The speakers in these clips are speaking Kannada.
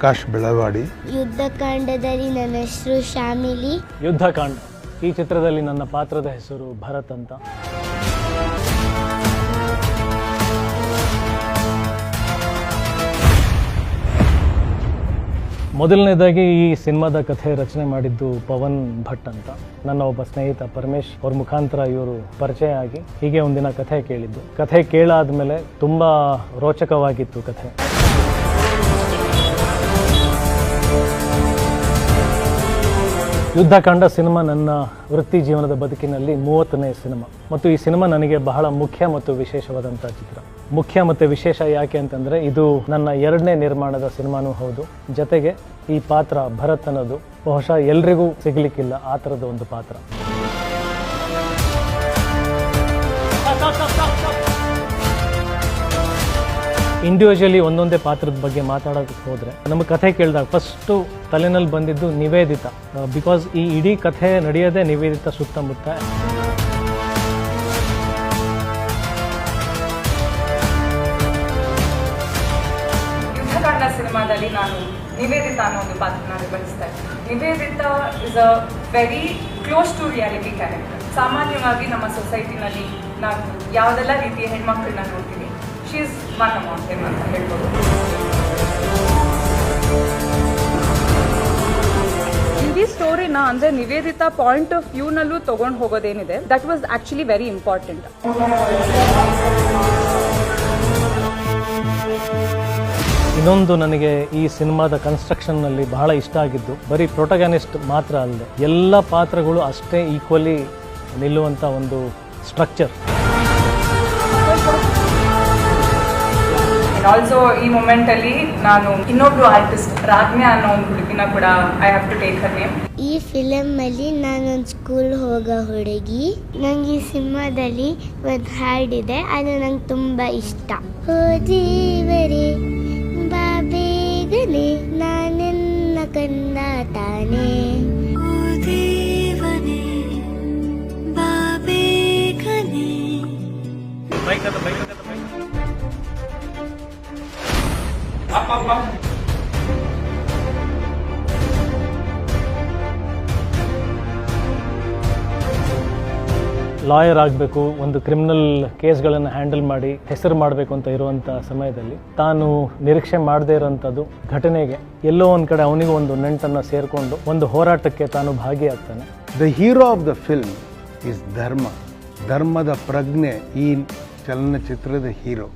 ಪ್ರಕಾಶ್ ಬೆಳವಾಡಿ. ಯುದ್ಧಕಾಂಡದಲ್ಲಿ ನನ್ನ ಹೆಸರು ಶಾಮಿಲಿ. ಯುದ್ಧಕಾಂಡ. ಈ ಚಿತ್ರದಲ್ಲಿ ನನ್ನ ಪಾತ್ರದ ಹೆಸರು ಭರತ್ ಅಂತ. ಮೊದಲನೇದಾಗಿ ಈ ಸಿನಿಮಾದ ಕಥೆ ರಚನೆ ಮಾಡಿದ್ದು ಪವನ್ ಭಟ್ ಅಂತ. ನನ್ನ ಒಬ್ಬ ಸ್ನೇಹಿತ ಪರಮೇಶ್ ಅವ್ರ ಮುಖಾಂತರ ಇವರು ಪರಿಚಯ ಆಗಿ ಹೀಗೆ ಒಂದಿನ ಕಥೆ ಕೇಳಿದ್ದು. ಕಥೆ ಕೇಳಾದ್ಮೇಲೆ ತುಂಬಾ ರೋಚಕವಾಗಿತ್ತು ಕಥೆ. ಯುದ್ಧಕಾಂಡ ಸಿನಿಮಾ ನನ್ನ ವೃತ್ತಿ ಜೀವನದ ಬದುಕಿನಲ್ಲಿ ಮೂವತ್ತನೇ ಸಿನಿಮಾ. ಮತ್ತು ಈ ಸಿನಿಮಾ ನನಗೆ ಬಹಳ ಮುಖ್ಯ ಮತ್ತು ವಿಶೇಷವಾದಂಥ ಚಿತ್ರ. ಮುಖ್ಯ ಮತ್ತು ವಿಶೇಷ ಯಾಕೆ ಅಂತಂದರೆ ಇದು ನನ್ನ ಎರಡನೇ ನಿರ್ಮಾಣದ ಸಿನಿಮಾನೂ ಹೌದು. ಜೊತೆಗೆ ಈ ಪಾತ್ರ ಭರತ್ ಅನ್ನೋದು. ಬಹುಶಃ ಎಲ್ರಿಗೂ ಸಿಗಲಿಕ್ಕಿಲ್ಲ ಆ ಥರದ ಒಂದು ಪಾತ್ರ. ಇಂಡಿವಿಜುವಲಿ ಒಂದೊಂದೇ ಪಾತ್ರದ ಬಗ್ಗೆ ಮಾತಾಡೋಕ್ಕೆ ಹೋದರೆ ನಮ್ಮ ಕಥೆ ಕೇಳಿದಾಗ ಫಸ್ಟು ತಲೆನಲ್ಲಿ ಬಂದಿದ್ದು ನಿವೇದಿತ. ಬಿಕಾಸ್ ಈ ಇಡೀ ಕಥೆ ನಡೆಯೋದೇ ನಿವೇದಿತ ಸುತ್ತಮುತ್ತ. ಸಿನಿಮಾದಲ್ಲಿ ನಾನು ನಿವೇದಿತ ಅನ್ನೋ ಒಂದು ಪಾತ್ರನ ನಿರ್ವಹಿಸ್ತಾ ಇದ್ದೀನಿ Nivedita is a very close to reality character ಸಾಮಾನ್ಯವಾಗಿ ನಮ್ಮ ಸೊಸೈಟಿನಲ್ಲಿ ನಾವು ಯಾವುದೆಲ್ಲ ರೀತಿಯ ಹೆಣ್ಮಕ್ಳನ್ನ ನೋಡ್ತೀವಿ ಶಿ ಇಸ್ ಒನ್ ಅಮೌಂಟ್ ಅಂತ ಹೇಳ್ಬೋದು ಈ ಸ್ಟೋರಿನ ಅಂದ್ರೆ ನಿವೇದಿತಾ ಪಾಯಿಂಟ್ ಆಫ್ ವ್ಯೂನಲ್ಲೂ ತಗೊಂಡು ಹೋಗೋದೇನಿದೆ. That was actually very important ಇನ್ನೊಂದು ನನಗೆ ಈ ಸಿನಿಮಾದ ಕನ್ಸ್ಟ್ರಕ್ಷನ್ನಲ್ಲಿ ಬಹಳ ಇಷ್ಟ ಆಗಿದ್ದು ಬರೀ ಪ್ರೊಟಗನಿಸ್ಟ್ ಮಾತ್ರ ಅಲ್ಲದೆ ಎಲ್ಲ ಪಾತ್ರಗಳು ಅಷ್ಟೇ ಈಕ್ವಲಿ ನಿಲ್ಲುವಂಥ ಒಂದು ಸ್ಟ್ರಕ್ಚರ್ ಆಲ್ಸೋ ಈ ಮೂಮೆಂಟಲ್ಲಿ ನಾನು ಇನ್ನೊಬ್ರು ಆರ್ಟಿಸ್ಟ್ ರಾಜ್ಞಾ ಅನ್ನೋ ಒಂದು ಹುಡುಗಿನ ಕೂಡ I have to take her name ಈ ಫಿಲಮಲ್ಲಿ ನಾನೊಂದು ಸ್ಕೂಲ್ ಹೋಗೋ ಹುಡುಗಿ. ನಂಗೆ ಈ ಸಿನಿಮಾದಲ್ಲಿ ಒಂದು ಹಾಡಿದೆ ಅದು ನಂಗೆ ತುಂಬ ಇಷ್ಟ. ಹೋ ಜೀವರೇ ಬಾ ಬೇಗನೆ. ನಾನೆನ್ನ ಕಂದ ತಾನೇ. ಲಾಯರ್ ಆಗಬೇಕು, ಒಂದು ಕ್ರಿಮಿನಲ್ ಕೇಸ್ಗಳನ್ನು ಹ್ಯಾಂಡಲ್ ಮಾಡಿ, ಹೆಸರು ಮಾಡಬೇಕು ಅಂತ ಇರುವಂಥ ಸಮಯದಲ್ಲಿ ತಾನು ನಿರೀಕ್ಷೆ ಮಾಡದೇ ಇರೋಂಥದ್ದು ಘಟನೆಗೆ ಎಲ್ಲೋ ಒಂದು ಕಡೆ ಅವನಿಗೂ ಒಂದು ನೆಂಟನ್ನು ಸೇರಿಕೊಂಡು ಒಂದು ಹೋರಾಟಕ್ಕೆ ತಾನು ಭಾಗಿಯಾಗ್ತಾನೆ. The hero of the film is ಧರ್ಮ ಧರ್ಮದ ಪ್ರಜ್ಞೆ ಈ ಚಲನಚಿತ್ರದ ಹೀರೋ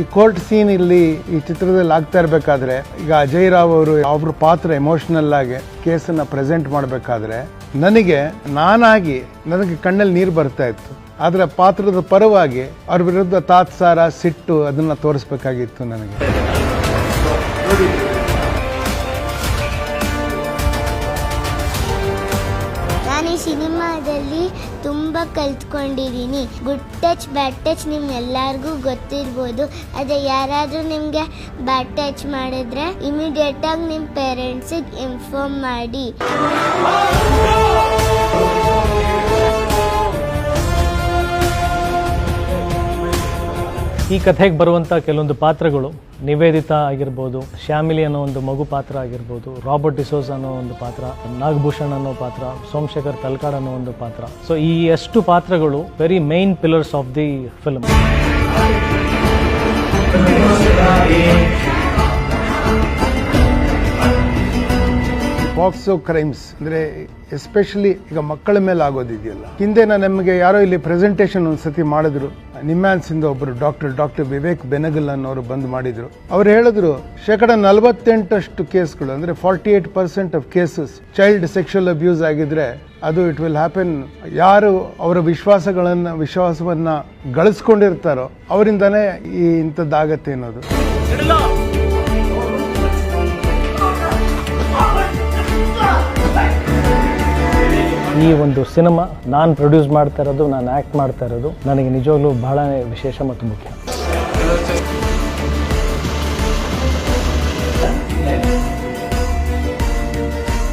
ಈ ಕೋರ್ಟ್ ಸೀನ್ ಇಲ್ಲಿ ಈ ಚಿತ್ರದಲ್ಲಿ ಆಗ್ತಾ ಇರಬೇಕಾದ್ರೆ, ಈಗ ಅಜಯ್ ರಾವ್ ಅವರು ಅವ್ರ ಪಾತ್ರ ಎಮೋಷನಲ್ ಆಗಿ ಕೇಸನ್ನ ಪ್ರೆಸೆಂಟ್ ಮಾಡಬೇಕಾದ್ರೆ, ನನಗೆ ನಾನಾಗಿ ನನಗೆ ಕಣ್ಣಲ್ಲಿ ನೀರು ಬರ್ತಾ ಇತ್ತು. ಆದರೆ ಪಾತ್ರದ ಪರವಾಗಿ ಅವ್ರ ವಿರುದ್ಧ ತಾತ್ಸಾರ, ಸಿಟ್ಟು ಅದನ್ನ ತೋರಿಸ್ಬೇಕಾಗಿತ್ತು ನನಗೆ. ತುಂಬ ಕಲ್ತ್ಕೊಂಡಿದ್ದೀನಿ. ಗುಡ್ ಟಚ್ ಬ್ಯಾಡ್ ಟಚ್ ನಿಮ್ಗೆಲ್ಲರಿಗೂ ಗೊತ್ತಿರ್ಬೋದು. ಅದೇ ಯಾರಾದರೂ ನಿಮಗೆ ಬ್ಯಾಡ್ ಟಚ್ ಮಾಡಿದ್ರೆ ಇಮಿಡಿಯೇಟಾಗಿ ನಿಮ್ಮ ಪೇರೆಂಟ್ಸಿಗೆ ಇನ್ಫಾರ್ಮ್ ಮಾಡಿ. ಈ ಕಥೆಗೆ ಬರುವಂಥ ಕೆಲವೊಂದು ಪಾತ್ರಗಳು ನಿವೇದಿತಾ ಆಗಿರ್ಬೋದು, ಶ್ಯಾಮಿಲಿ ಅನ್ನೋ ಒಂದು ಮಗು ಪಾತ್ರ ಆಗಿರ್ಬೋದು, ರಾಬರ್ಟ್ ಡಿಸೋಸ್ ಅನ್ನೋ ಒಂದು ಪಾತ್ರ, ನಾಗಭೂಷಣ್ ಅನ್ನೋ ಪಾತ್ರ, ಸೋಮಶೇಖರ್ ತಲ್ಕಾಡ್ ಅನ್ನೋ ಒಂದು ಪಾತ್ರ. ಸೊ ಈ ಎಷ್ಟು ಪಾತ್ರಗಳು very main pillars of the film POCSO crimes ಅಂದ್ರೆ ಎಸ್ಪೆಷಲಿ ಈಗ ಮಕ್ಕಳ ಮೇಲೆ ಆಗೋದಿದೆಯಲ್ಲ. ಹಿಂದೆ ನಾನು ನಮಗೆ ಯಾರೋ ಇಲ್ಲಿ ಪ್ರೆಸೆಂಟೇಷನ್ ಒಂದ್ಸತಿ ಮಾಡಿದ್ರು. ನಿಮ್ಯಾನ್ಸಿಂದ ಒಬ್ಬರು ಡಾಕ್ಟರ್ ಡಾಕ್ಟರ್ ವಿವೇಕ್ ಬೆನಗಲ್ ಅನ್ನೋರು ಬಂದು ಮಾಡಿದ್ರು. ಅವ್ರು ಹೇಳಿದ್ರು, ಶೇಕಡ ನಲವತ್ತೆಂಟಷ್ಟು ಕೇಸ್ಗಳು, ಅಂದ್ರೆ forty eight percent of cases child sexual abuse ಆಗಿದ್ರೆ ಅದು ಇಟ್ ವಿಲ್ ಹ್ಯಾಪನ್ ಯಾರು ಅವರ ವಿಶ್ವಾಸಗಳನ್ನ, ವಿಶ್ವಾಸವನ್ನ ಗಳಿಸ್ಕೊಂಡಿರ್ತಾರೋ ಅವರಿಂದನೇ ಈ ಇಂಥದ್ದಾಗತ್ತೆ ಅನ್ನೋದು. ಈ ಒಂದು ಸಿನಿಮಾ ನಾನು ಪ್ರೊಡ್ಯೂಸ್ ಮಾಡ್ತಾ ಇರೋದು, ನಾನು ಆ್ಯಕ್ಟ್ ಮಾಡ್ತಾ ಇರೋದು, ನನಗೆ ನಿಜವಾಗ್ಲೂ ಬಹಳ ವಿಶೇಷ ಮತ್ತು ಮುಖ್ಯ.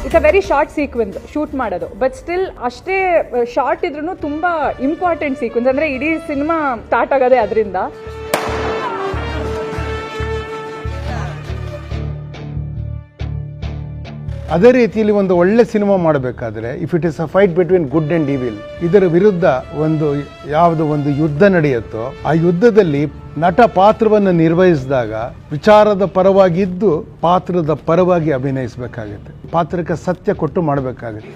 It's a very short sequence shoot ಮಾಡೋದು. ಬಟ್ ಸ್ಟಿಲ್ ಅಷ್ಟೇ ಶಾರ್ಟ್ ಇದ್ರೂ ತುಂಬ ಇಂಪಾರ್ಟೆಂಟ್ ಸೀಕ್ವೆನ್ಸ್ ಅಂದರೆ ಇಡೀ ಸಿನಿಮಾ ಸ್ಟಾರ್ಟ್ ಆಗೋದೇ ಅದರಿಂದ. ಅದೇ ರೀತಿಯಲ್ಲಿ ಒಂದು ಒಳ್ಳೆ ಸಿನಿಮಾ ಮಾಡಬೇಕಾದ್ರೆ if it is a fight between good and evil ಇದರ ವಿರುದ್ಧ ಒಂದು ಯಾವುದು ಒಂದು ಯುದ್ಧ ನಡೆಯುತ್ತೋ, ಆ ಯುದ್ಧದಲ್ಲಿ ನಟ ಪಾತ್ರವನ್ನು ನಿರ್ವಹಿಸಿದಾಗ ವಿಚಾರದ ಪರವಾಗಿದ್ದು ಪಾತ್ರದ ಪರವಾಗಿ ಅಭಿನಯಿಸಬೇಕಾಗುತ್ತೆ. ಪಾತ್ರಕ್ಕೆ ಸತ್ಯ ಕೊಟ್ಟು ಮಾಡಬೇಕಾಗುತ್ತೆ.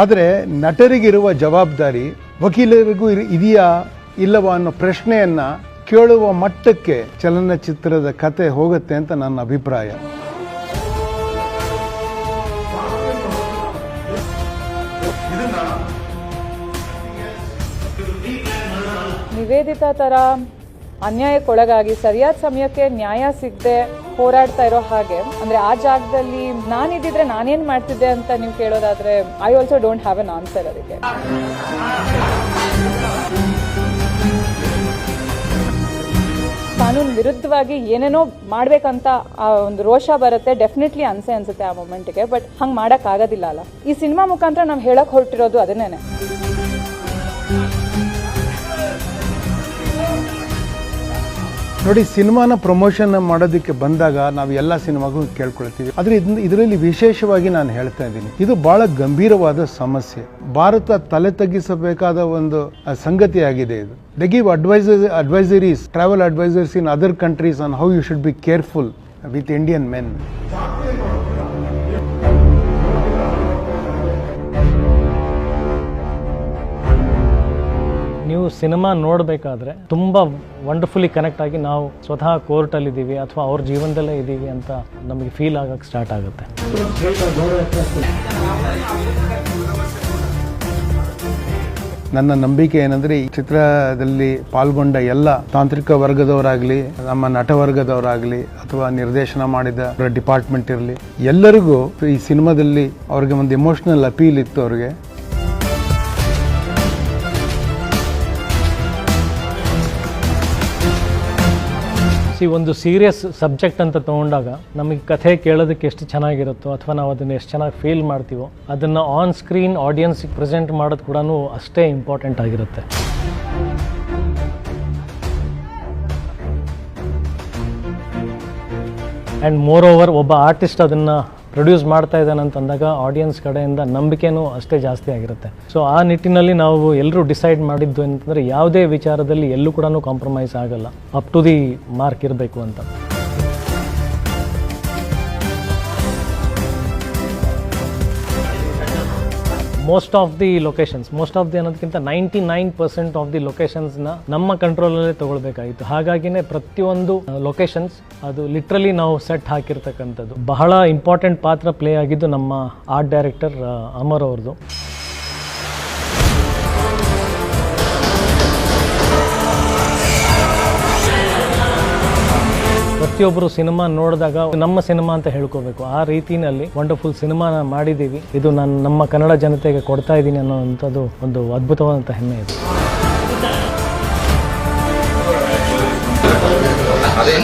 ಆದರೆ ನಟರಿಗಿರುವ ಜವಾಬ್ದಾರಿ, ವಕೀಲರಿಗೂ ಇದೆಯಾ ಇಲ್ಲವಾ ಅನ್ನೋ ಪ್ರಶ್ನೆಯನ್ನ ಕೇಳುವ ಮಟ್ಟಕ್ಕೆ ಚಲನಚಿತ್ರದ ಕತೆ ಹೋಗುತ್ತೆ ಅಂತ ನನ್ನ ಅಭಿಪ್ರಾಯ. ನಿವೇದಿತ ಥರ ಅನ್ಯಾಯಕ್ಕೊಳಗಾಗಿ ಸರಿಯಾದ ಸಮಯಕ್ಕೆ ನ್ಯಾಯ ಸಿಗದೆ ಹೋರಾಡ್ತಾ ಇರೋ ಹಾಗೆ, ಅಂದರೆ ಆ ಜಾಗದಲ್ಲಿ ನಾನಿದ್ದಿದ್ರೆ ನಾನೇನು ಮಾಡ್ತಿದ್ದೆ ಅಂತ ನೀವು ಕೇಳೋದಾದ್ರೆ I also don't have an answer ಅದಕ್ಕೆ. ಕಾನೂನು ವಿರುದ್ಧವಾಗಿ ಏನೇನೋ ಮಾಡ್ಬೇಕಂತ ಆ ಒಂದು ರೋಷ ಬರುತ್ತೆ ಡೆಫಿನೆಟ್ಲಿ ಅನ್ಸೆ ಅನ್ಸುತ್ತೆ ಆ ಮೊಮೆಂಟ್ಗೆ ಬಟ್ ಹಂಗೆ ಮಾಡೋಕ್ಕಾಗೋದಿಲ್ಲ ಅಲ್ಲ. ಈ ಸಿನಿಮಾ ಮುಖಾಂತರ ನಾವು ಹೇಳಕ್ ಹೊರಟಿರೋದು ಅದನ್ನೇನೆ. ನೋಡಿ, ಸಿನಿಮಾನ ಪ್ರಮೋಷನ್ ಮಾಡೋದಕ್ಕೆ ಬಂದಾಗ ನಾವು ಎಲ್ಲ ಸಿನಿಮಾಗೂ ಕೇಳ್ಕೊಳ್ತೀವಿ. ಆದರೆ ಇದರಲ್ಲಿ ವಿಶೇಷವಾಗಿ ನಾನು ಹೇಳ್ತಾ ಇದ್ದೀನಿ. ಇದು ಬಹಳ ಗಂಭೀರವಾದ ಸಮಸ್ಯೆ. ಭಾರತ ತಲೆ ತಗ್ಗಿಸಬೇಕಾದ ಒಂದು ಸಂಗತಿ ಸಂಗತಿಯಾಗಿದೆ ಇದು. The give adviser advisories travel advisers in other countries on how you should be careful with Indian men ನೀವು ಸಿನಿಮಾ ನೋಡಬೇಕಾದ್ರೆ ತುಂಬ ವಂಡರ್ಫುಲಿ ಕನೆಕ್ಟ್ ಆಗಿ ನಾವು ಸ್ವತಃ ಕೋರ್ಟಲ್ಲಿ ಇದ್ದೀವಿ ಅಥವಾ ಅವ್ರ ಜೀವನದಲ್ಲೇ ಇದ್ದೀವಿ ಅಂತ ನಮಗೆ ಫೀಲ್ ಆಗಕ್ಕೆ ಸ್ಟಾರ್ಟ್ ಆಗುತ್ತೆ. ನನ್ನ ನಂಬಿಕೆ ಏನಂದ್ರೆ ಈ ಚಿತ್ರದಲ್ಲಿ ಪಾಲ್ಗೊಂಡ ಎಲ್ಲ ತಾಂತ್ರಿಕ ವರ್ಗದವರಾಗಲಿ, ನಮ್ಮ ನಟ ವರ್ಗದವರಾಗ್ಲಿ ಅಥವಾ ನಿರ್ದೇಶನ ಮಾಡಿದ ಡಿಪಾರ್ಟ್ಮೆಂಟ್ ಇರಲಿ, ಎಲ್ಲರಿಗೂ ಈ ಸಿನಿಮಾದಲ್ಲಿ ಅವ್ರಿಗೆ ಒಂದು ಎಮೋಷ್ನಲ್ ಅಪೀಲ್ ಇತ್ತು ಅವ್ರಿಗೆ. ಸಿ ಒಂದು ಸೀರಿಯಸ್ ಸಬ್ಜೆಕ್ಟ್ ಅಂತ ತಗೊಂಡಾಗ ನಮಗೆ ಕಥೆ ಕೇಳೋದಕ್ಕೆ ಎಷ್ಟು ಚೆನ್ನಾಗಿರುತ್ತೋ ಅಥವಾ ನಾವು ಅದನ್ನು ಎಷ್ಟು ಚೆನ್ನಾಗಿ ಫೀಲ್ ಮಾಡ್ತೀವೋ ಅದನ್ನು ಆನ್ ಸ್ಕ್ರೀನ್ ಆಡಿಯನ್ಸಿಗೆ ಪ್ರೆಸೆಂಟ್ ಮಾಡೋದು ಕೂಡ ಅಷ್ಟೇ ಇಂಪಾರ್ಟೆಂಟ್ ಆಗಿರುತ್ತೆ. ಆ್ಯಂಡ್ ಮೋರ್ ಓವರ್ ಒಬ್ಬ ಆರ್ಟಿಸ್ಟ್ ಅದನ್ನು ಪ್ರೊಡ್ಯೂಸ್ ಮಾಡ್ತಾ ಇದ್ದಾನೆ ಅಂತಂದಾಗ ಆಡಿಯನ್ಸ್ ಕಡೆಯಿಂದ ನಂಬಿಕೆನೂ ಅಷ್ಟೇ ಜಾಸ್ತಿ ಆಗಿರುತ್ತೆ. ಸೊ ಆ ನಿಟ್ಟಿನಲ್ಲಿ ನಾವು ಎಲ್ಲರೂ ಡಿಸೈಡ್ ಮಾಡಿದ್ದು ಅಂತಂದರೆ ಯಾವುದೇ ವಿಚಾರದಲ್ಲಿ ಎಲ್ಲೂ ಕೂಡ ಕಾಂಪ್ರಮೈಸ್ ಆಗಲ್ಲ. ಅಪ್ ಟು ದಿ ಮಾರ್ಕ್ ಇರಬೇಕು ಅಂತ. Most of the locations most of the ಅನ್ನೋದಕ್ಕಿಂತ ninety nine percent of the ಲೊಕೇಶನ್ಸ್ನ ನಮ್ಮ ಕಂಟ್ರೋಲಲ್ಲೇ ತಗೊಳ್ಬೇಕಾಗಿತ್ತು. ಹಾಗಾಗಿನೇ ಪ್ರತಿಯೊಂದು ಲೊಕೇಶನ್ಸ್ ಅದು ಲಿಟ್ರಲಿ ನಾವು ಸೆಟ್ ಹಾಕಿರ್ತಕ್ಕಂಥದ್ದು. ಬಹಳ ಇಂಪಾರ್ಟೆಂಟ್ ಪಾತ್ರ ಪ್ಲೇ ಆಗಿದ್ದು ನಮ್ಮ ಆರ್ಟ್ ಡೈರೆಕ್ಟರ್ ಅಮರ್ ಅವ್ರದ್ದು. ಪ್ರತಿಯೊಬ್ಬರು ಸಿನಿಮಾ ನೋಡಿದಾಗ ನಮ್ಮ ಸಿನಿಮಾ ಅಂತ ಹೇಳ್ಕೋಬೇಕು. ಆ ರೀತಿನಲ್ಲಿ ವಂಡರ್ಫುಲ್ ಸಿನಿಮಾ ಮಾಡಿದ್ದೀವಿ. ಇದು ನಾನು ನಮ್ಮ ಕನ್ನಡ ಜನತೆಗೆ ಕೊಡ್ತಾ ಇದ್ದೀನಿ ಅನ್ನೋವಂಥದ್ದು ಒಂದು ಅದ್ಭುತವಾದಂಥ ಹೆಮ್ಮೆ ಇದೆ.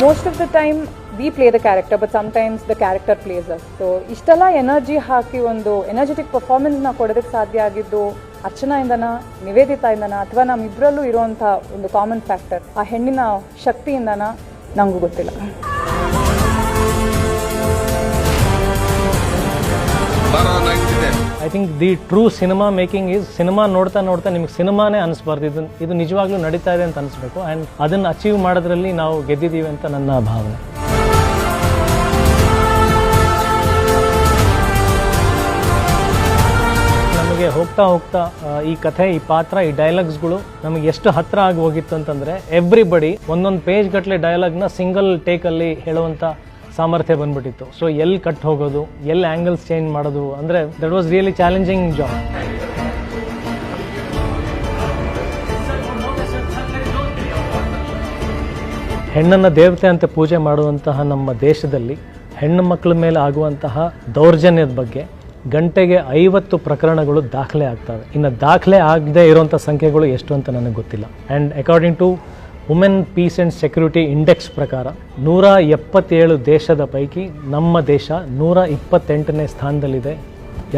Most of the time we play the character but sometimes the character plays us so ಇಷ್ಟೆಲ್ಲ ಎನರ್ಜಿ ಹಾಕಿ ಒಂದು ಎನರ್ಜೆಟಿಕ್ ಪರ್ಫಾರ್ಮೆನ್ಸ್ನ ಕೊಡೋದಕ್ಕೆ ಸಾಧ್ಯ ಆಗಿದ್ದು ಅರ್ಚನೆಯಿಂದನ ನಿವೇದಿತಾ ಇಂದನ, ಅಥವಾ ನಮ್ಮಿಬ್ಬರಲ್ಲೂ ಇರುವಂಥ ಒಂದು ಕಾಮನ್ ಫ್ಯಾಕ್ಟರ್ ಆ ಹೆಣ್ಣಿನ ಶಕ್ತಿಯಿಂದನ ನಂಗೂ ಗೊತ್ತಿಲ್ಲ. I think the true cinema making is cinema ನೋಡ್ತಾ ನೋಡ್ತಾ ನಿಮ್ಗೆ ಸಿನಿಮಾನೇ ಅನಿಸ್ಬಾರ್ದು. ಇದು ಇದು ನಿಜವಾಗ್ಲೂ ನಡೀತಾ ಇದೆ ಅಂತ ಅನಿಸ್ಬೇಕು. ಆ್ಯಂಡ್ ಅದನ್ನು ಅಚೀವ್ ಮಾಡೋದ್ರಲ್ಲಿ ನಾವು ಗೆದ್ದಿದ್ದೀವಿ ಅಂತ ನನ್ನ ಭಾವನೆ. ಹೋಗ್ತಾ ಹೋಗ್ತಾ ಈ ಕಥೆ, ಈ ಪಾತ್ರ, ಈ ಡೈಲಾಗ್ಸ್ಗಳು ನಮಗೆ ಎಷ್ಟು ಹತ್ರ ಆಗಿ ಹೋಗಿತ್ತು ಅಂತಂದ್ರೆ ಎವ್ರಿಬಡಿ ಒಂದೊಂದು ಪೇಜ್ ಗಟ್ಟಲೆ ಡೈಲಾಗ್ನ ಸಿಂಗಲ್ ಟೇಕಲ್ಲಿ ಹೇಳುವಂಥ ಸಾಮರ್ಥ್ಯ ಬಂದ್ಬಿಟ್ಟಿತ್ತು. ಸೊ ಎಲ್ಲಿ ಕಟ್ ಹೋಗೋದು ಎಲ್ಲಿ ಆ್ಯಂಗಲ್ಸ್ ಚೇಂಜ್ ಮಾಡೋದು, ಅಂದರೆ that was really challenging job ಹೆಣ್ಣನ್ನು ದೇವತೆ ಅಂತ ಪೂಜೆ ಮಾಡುವಂತಹ ನಮ್ಮ ದೇಶದಲ್ಲಿ ಹೆಣ್ಣು ಮಕ್ಕಳ ಮೇಲೆ ಆಗುವಂತಹ ದೌರ್ಜನ್ಯದ ಬಗ್ಗೆ ಗಂಟೆಗೆ ಐವತ್ತು ಪ್ರಕರಣಗಳು ದಾಖಲೆ ಆಗ್ತವೆ. ಇನ್ನು ದಾಖಲೆ ಆಗದೆ ಇರೋಂಥ ಸಂಖ್ಯೆಗಳು ಎಷ್ಟು ಅಂತ ನನಗೆ ಗೊತ್ತಿಲ್ಲ. And according to women peace and security index ಪ್ರಕಾರ, ನೂರ ಎಪ್ಪತ್ತೇಳು ದೇಶದ ಪೈಕಿ ನಮ್ಮ ದೇಶ ನೂರ ಇಪ್ಪತ್ತೆಂಟನೇ ಸ್ಥಾನದಲ್ಲಿದೆ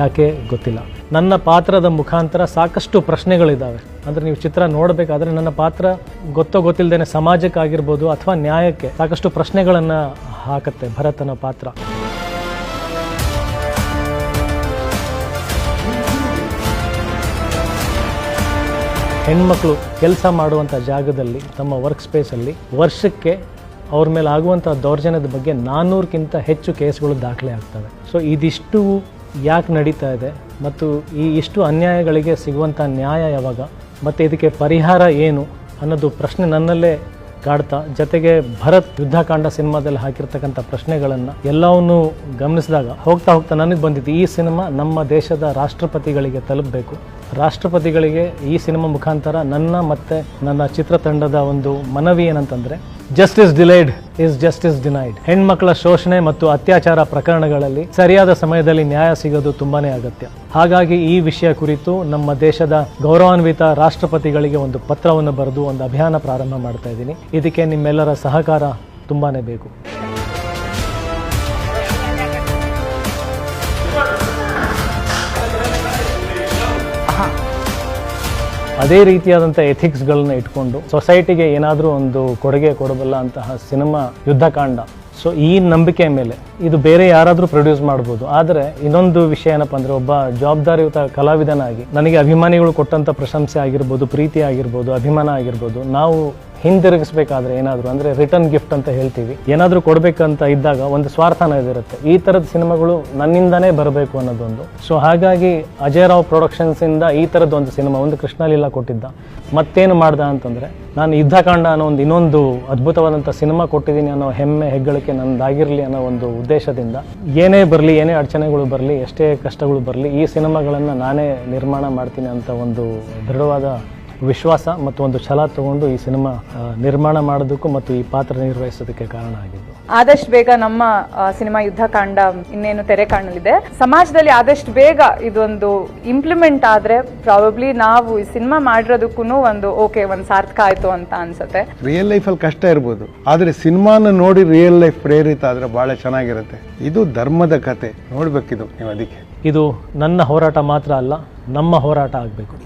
ಯಾಕೆ ಗೊತ್ತಿಲ್ಲ. ನನ್ನ ಪಾತ್ರದ ಮುಖಾಂತರ ಸಾಕಷ್ಟು ಪ್ರಶ್ನೆಗಳಿದ್ದಾವೆ ಅಂದರೆ ನೀವು ಚಿತ್ರ ನೋಡಬೇಕಾದ್ರೆ ನನ್ನ ಪಾತ್ರ ಗೊತ್ತೋ ಗೊತ್ತಿಲ್ಲದೇನೆ ಸಮಾಜಕ್ಕಾಗಿರ್ಬೋದು ಅಥವಾ ನ್ಯಾಯಕ್ಕೆ ಸಾಕಷ್ಟು ಪ್ರಶ್ನೆಗಳನ್ನು ಹಾಕತ್ತೆ ಭರತನ ಪಾತ್ರ. ಹೆಣ್ಮಕ್ಳು ಕೆಲಸ ಮಾಡುವಂಥ ಜಾಗದಲ್ಲಿ, ತಮ್ಮ ವರ್ಕ್ ಸ್ಪೇಸಲ್ಲಿ ವರ್ಷಕ್ಕೆ ಅವ್ರ ಮೇಲೆ ಆಗುವಂಥ ದೌರ್ಜನ್ಯದ ಬಗ್ಗೆ ನಾನ್ನೂರಕ್ಕಿಂತ ಹೆಚ್ಚು ಕೇಸ್ಗಳು ದಾಖಲೆ ಆಗ್ತವೆ. ಸೊ ಇದಿಷ್ಟು ಯಾಕೆ ನಡೀತಾ ಇದೆ ಮತ್ತು ಈ ಇಷ್ಟು ಅನ್ಯಾಯಗಳಿಗೆ ಸಿಗುವಂಥ ನ್ಯಾಯ ಯಾವಾಗ ಮತ್ತು ಇದಕ್ಕೆ ಪರಿಹಾರ ಏನು ಅನ್ನೋದು ಪ್ರಶ್ನೆ ನನ್ನಲ್ಲೇ ಕಾಡ್ತಾ, ಜೊತೆಗೆ ಭರತ್ ಯುದ್ಧಕಾಂಡ ಸಿನಿಮಾದಲ್ಲಿ ಹಾಕಿರ್ತಕ್ಕಂಥ ಪ್ರಶ್ನೆಗಳನ್ನು ಎಲ್ಲವನ್ನೂ ಗಮನಿಸಿದಾಗ ಹೋಗ್ತಾ ಹೋಗ್ತಾ ನನಗೆ ಬಂದಿದ್ದು ಈ ಸಿನಿಮಾ ನಮ್ಮ ದೇಶದ ರಾಷ್ಟ್ರಪತಿಗಳಿಗೆ ತಲುಪಬೇಕು. ರಾಷ್ಟ್ರಪತಿಗಳಿಗೆ ಈ ಸಿನಿಮಾ ಮುಖಾಂತರ ನನ್ನ ಮತ್ತೆ ನನ್ನ ಚಿತ್ರತಂಡದ ಒಂದು ಮನವಿ ಏನಂತಂದರೆ justice delayed is justice denied ಹೆಣ್ಮಕ್ಳ ಶೋಷಣೆ ಮತ್ತು ಅತ್ಯಾಚಾರ ಪ್ರಕರಣಗಳಲ್ಲಿ ಸರಿಯಾದ ಸಮಯದಲ್ಲಿ ನ್ಯಾಯ ಸಿಗೋದು ತುಂಬಾನೇ ಅಗತ್ಯ. ಹಾಗಾಗಿ ಈ ವಿಷಯ ಕುರಿತು ನಮ್ಮ ದೇಶದ ಗೌರವಾನ್ವಿತ ರಾಷ್ಟ್ರಪತಿಗಳಿಗೆ ಒಂದು ಪತ್ರವನ್ನು ಬರೆದು ಒಂದು ಅಭಿಯಾನ ಪ್ರಾರಂಭ ಮಾಡ್ತಾ ಇದ್ದೀನಿ. ಇದಕ್ಕೆ ನಿಮ್ಮೆಲ್ಲರ ಸಹಕಾರ ತುಂಬಾನೇ ಬೇಕು. ಅದೇ ರೀತಿಯಾದಂಥ ಎಥಿಕ್ಸ್ಗಳನ್ನ ಇಟ್ಕೊಂಡು ಸೊಸೈಟಿಗೆ ಏನಾದರೂ ಒಂದು ಕೊಡುಗೆ ಕೊಡಬಲ್ಲ ಅಂತಹ ಸಿನಿಮಾ ಯುದ್ಧಕಾಂಡ. ಸೊ ಈ ನಂಬಿಕೆ ಮೇಲೆ ಇದು ಬೇರೆ ಯಾರಾದರೂ ಪ್ರೊಡ್ಯೂಸ್ ಮಾಡ್ಬೋದು. ಆದರೆ ಇನ್ನೊಂದು ವಿಷಯ ಏನಪ್ಪ ಅಂದರೆ ಒಬ್ಬ ಜವಾಬ್ದಾರಿಯುತ ಕಲಾವಿದನಾಗಿ ನನಗೆ ಅಭಿಮಾನಿಗಳು ಕೊಟ್ಟಂಥ ಪ್ರಶಂಸೆ ಆಗಿರ್ಬೋದು, ಪ್ರೀತಿ ಆಗಿರ್ಬೋದು, ಅಭಿಮಾನ ಆಗಿರ್ಬೋದು. ನಾವು ಹಿಂದಿರುಗಿಸ್ಬೇಕಾದ್ರೆ ಏನಾದರೂ, ಅಂದರೆ ರಿಟರ್ನ್ ಗಿಫ್ಟ್ ಅಂತ ಹೇಳ್ತೀವಿ. ಏನಾದರೂ ಕೊಡಬೇಕಂತ ಇದ್ದಾಗ ಒಂದು ಸ್ವಾರ್ಥ ಇದಿರುತ್ತೆ. ಈ ಥರದ ಸಿನಿಮಾಗಳು ನನ್ನಿಂದನೇ ಬರಬೇಕು ಅನ್ನೋದೊಂದು. ಸೊ ಹಾಗಾಗಿ ಅಜಯ್ ರಾವ್ ಪ್ರೊಡಕ್ಷನ್ಸಿಂದ ಈ ಥರದ್ದು ಒಂದು ಸಿನಿಮಾ, ಒಂದು ಕೃಷ್ಣಲೀಲಾ ಕೊಟ್ಟಿದ್ದ. ಮತ್ತೇನು ಮಾಡ್ದ ಅಂತಂದರೆ, ನಾನು ಯುದ್ಧಕಾಂಡ ಅನ್ನೋ ಒಂದು ಇನ್ನೊಂದು ಅದ್ಭುತವಾದಂಥ ಸಿನಿಮಾ ಕೊಟ್ಟಿದ್ದೀನಿ ಅನ್ನೋ ಹೆಮ್ಮೆ, ಹೆಗ್ಗಳಿಕೆ ನನ್ನದಾಗಿರಲಿ ಅನ್ನೋ ಒಂದು ಉದ್ದೇಶದಿಂದ. ಏನೇ ಬರಲಿ, ಏನೇ ಅಡಚಣೆಗಳು ಬರಲಿ, ಎಷ್ಟೇ ಕಷ್ಟಗಳು ಬರಲಿ, ಈ ಸಿನಿಮಾಗಳನ್ನು ನಾನೇ ನಿರ್ಮಾಣ ಮಾಡ್ತೀನಿ ಅಂತ ಒಂದು ದೃಢವಾದ ವಿಶ್ವಾಸ ಮತ್ತು ಒಂದು ಛಲ ತಗೊಂಡು ಈ ಸಿನಿಮಾ ನಿರ್ಮಾಣ ಮಾಡೋದಕ್ಕೂ ಮತ್ತು ಈ ಪಾತ್ರ ನಿರ್ವಹಿಸೋದಕ್ಕೆ ಕಾರಣ ಆಗಿದ್ದು. ಆದಷ್ಟು ಬೇಗ ನಮ್ಮ ಸಿನಿಮಾ ಸಿನಿಮಾ ಯುದ್ಧಕಾಂಡ ಇನ್ನೇನು ತೆರೆ ಕಾಣಲಿದೆ. ಸಮಾಜದಲ್ಲಿ ಆದಷ್ಟು ಬೇಗ ಇದೊಂದು ಇಂಪ್ಲಿಮೆಂಟ್ ಆದ್ರೆ ಪ್ರಾಬಬ್ಲಿ ನಾವು ಈ ಸಿನಿಮಾ ಮಾಡಿರೋದಕ್ಕೂ ಒಂದು ಓಕೆ ಒಂದು ಸಾರ್ಥಕ ಆಯ್ತು ಅಂತ ಅನ್ಸುತ್ತೆ. ರಿಯಲ್ ಲೈಫಲ್ಲಿ ಕಷ್ಟ ಇರ್ಬೋದು. ಆದರೆ ಸಿನಿಮಾನ ನೋಡಿ ರಿಯಲ್ ಲೈಫ್ ಪ್ರೇರಿತ ಆದ್ರೆ ಬಹಳ ಚೆನ್ನಾಗಿರುತ್ತೆ. ಇದು ಧರ್ಮದ ಕತೆ. ನೋಡ್ಬೇಕಿದು ನೀವು ಅದಕ್ಕೆ. ಇದು ನನ್ನ ಹೋರಾಟ ಮಾತ್ರ ಅಲ್ಲ ನಮ್ಮ ಹೋರಾಟ ಆಗಬೇಕು.